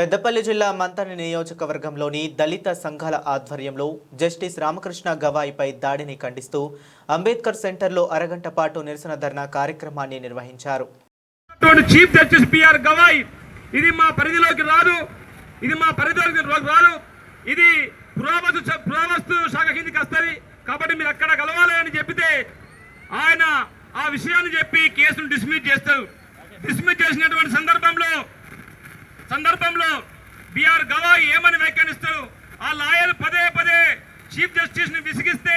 పెద్దపల్లి జిల్లా మంతని నియోజకవర్గంలోని దళిత సంఘాల ఆధ్వర్యంలో జస్టిస్ రామకృష్ణ గవాయిపై దాడిని ఖండిస్తూ అంబేద్కర్ సెంటర్లో అరగంట పాటు నిరసన ధర్నా కార్యక్రమాన్ని నిర్వహించారు. చీఫ్ జస్టిస్ పిఆర్ గవాయ్ ఇది మా పరిధిలోకి రాదు ఇది మా పరిధిలోకి రాదు ఇది పురావస్తు పురావస్తు శాఖ కిందకి వస్తుంది కాబట్టి మీరు అక్కడ కలవాలి అని చెప్పితే ఆయన ఆ విషయాన్ని చెప్పి కేసును డిస్మిస్ చేస్తారు. డిస్మిస్ చేసినటువంటి సందర్భంలో బిఆర్ గవాయ్ ఏమని వ్యాఖ్యానిస్తారు? ఆ లాయర్ పదే పదే చీఫ్ జస్టిస్ని విసిగిస్తే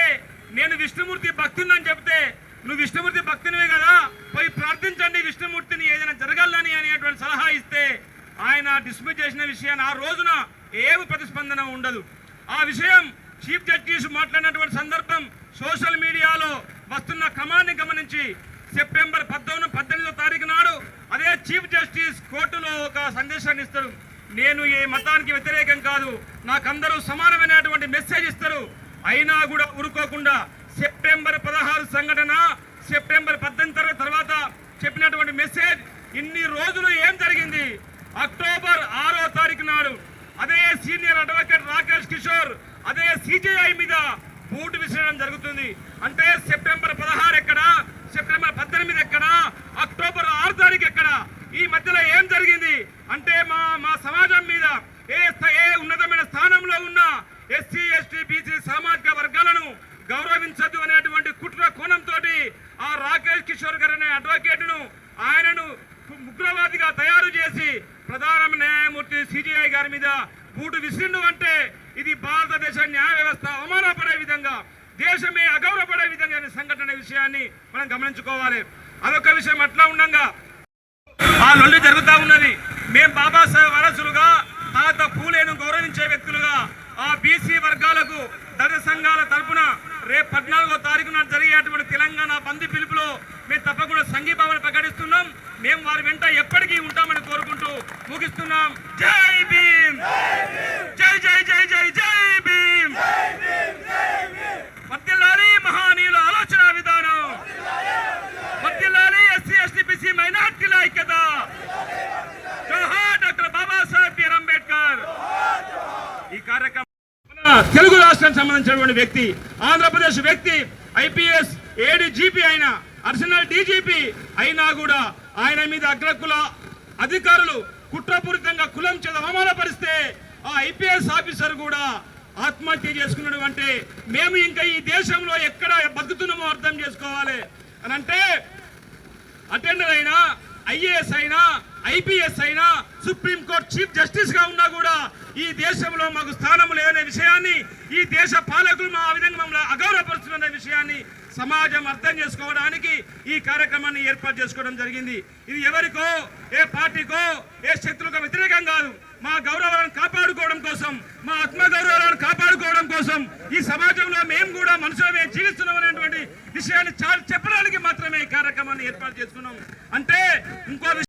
నేను విష్ణుమూర్తి భక్తుని చెప్తే నువ్వు విష్ణుమూర్తి భక్తునివే కదా? పోయి ప్రార్థించండి విష్ణుమూర్తిని ఏదైనా జరగాలని అనేటువంటి సలహా ఇస్తే ఆయన డిస్మిస్ చేసిన విషయాన్ని ఆ రోజున ఏమి ప్రతిస్పందన ఉండదు. ఆ విషయం చీఫ్ జస్టిస్ మాట్లాడినటువంటి సందర్భం సోషల్ మీడియాలో వస్తున్న క్రమాన్ని గమనించి సెప్టెంబర్ పద్దెనిమిది పద్దెనిమిదో తారీఖు నాడు అదే చీఫ్ జస్టిస్ కోర్టులో ఒక సందేశాన్ని ఇస్తారు. నేను ఏ మతానికి వ్యతిరేకం కాదు. నాకందరూ సమానమైనటువంటి మెసేజ్ ఇస్తారు. అయినా కూడా ఊరుకోకుండా సెప్టెంబర్ పదహారు సంఘటన సెప్టెంబర్ పద్దెనిమిది తర్వాత చెప్పినటువంటి మెసేజ్ ఇన్ని రోజులు ఏం జరిగింది? అక్టోబర్ ఆరో తారీఖు నాడు అదే సీనియర్ అడ్వకేట్ రాకేష్ కిషోర్ అదే సిజేఐ మీద బూటు విసరడం జరుగుతుంది. అంటే సెప్టెంబర్ పదహారు ఎక్కడ సెప్టెంబర్ పద్దెనిమిది ఎక్కడ అక్టోబర్ ఆరు తారీఖు ఎక్కడ ఈ మధ్యలో ఏం జరిగింది అంటే మా మా సమాజం మీద ఏ స్థ- ఏ ఉన్నతమైన స్థానంలో ఉన్న ఎస్సీ ఎస్టీ బీసీ సామాజిక వర్గాలను గౌరవించద్దు అనేటువంటి కుట్ర కోణంతో ఆ రాకేష్ కిషోర్ గారు అనే అడ్వకేట్ను ఆయనను ఉగ్రవాదిగా తయారు చేసి ప్రధాన న్యాయమూర్తి సిజిఐ గారి మీద బూటు విసిరిండు అంటే ఇది భారతదేశ న్యాయ వ్యవస్థ అవమానపడే విధంగా దేశమే అగౌరవపడే విధంగా అనే సంఘటన విషయాన్ని మనం గమనించుకోవాలి. అదొక విషయం అట్లా ఉండగా ఆ లొల్లి జరుగుతూ ఉన్నది. మేము బాబాసాహెబ్ వారసులుగా తాత పూలేను గౌరవించే వ్యక్తులుగా ఆ బీసీ వర్గాలకు దళిత సంఘాల తరపున రేపు పద్నాలుగో తారీఖు నాడు జరిగేటువంటి తెలంగాణ బంద్ పిలుపులో మేము తప్పకుండా సంఘీభావన ప్రకటిస్తున్నాం. మేము వారి వెంట ఎప్పటికీ ఉంటామని కోరుకుంటూ ముగిస్తున్నాం. జై భీమ్! జై జై జై జై జై భీమ్! వర్తిల్లాలి మహానీయుల ఆలోచన విధానం. వర్తిల్లాలి ఎస్సీ ఎస్టీ బీసీ మైనార్టీల ఐక్యత. జోహార్ డాక్టర్ బాబాసాహెబ్ అంబేద్కర్. ఈ కార్యక్రమం తెలుగు రాష్ట్రానికి సంబంధించినటువంటి వ్యక్తి ఆంధ్రప్రదేశ్ వ్యక్తి ఐపీఎస్ ఏడీజీపీ అయిన అర్సనల్ డీజీపీ అయినా కూడా ఆయన మీద అగ్రకుల అధికారులు కుట్రపూరితంగా కులం చేత అవమానపరిస్తే ఆ ఐపీఎస్ ఆఫీసర్ కూడా ఆత్మహత్య చేసుకున్నాడు అంటే మేము ఇంకా ఈ దేశంలో ఎక్కడ బతుకుతున్నామో అర్థం చేసుకోవాలి. అని అంటే అటెండర్ అయినా ఐఏఎస్ అయినా ఐపీఎస్ అయినా సుప్రీంకోర్టు చీఫ్ జస్టిస్గా ఉన్నా కూడా ఈ దేశంలో మాకు స్థానం లేదనే విషయాన్ని ఈ దేశ పాలకులు మా విధంగా మమ్మల్ని అగౌరవపరుస్తున్న విషయాన్ని సమాజం అర్థం చేసుకోవడానికి ఈ కార్యక్రమాన్ని ఏర్పాటు చేసుకోవడం జరిగింది. ఇది ఎవరికో ఏ పార్టీకో ఏ శక్తులకు వ్యతిరేకం కాదు. మా గౌరవాలను కాపాడుకోవడం కోసం మా ఆత్మ గౌరవాలను కాపాడుకోవడం కోసం ఈ సమాజంలో మేము కూడా మనుషులమే జీవిస్తున్నాం అనేటువంటి విషయాన్ని చాలా చెప్పడానికి మాత్రమే ఈ కార్యక్రమాన్ని ఏర్పాటు చేసుకున్నాం. అంటే ఇంకో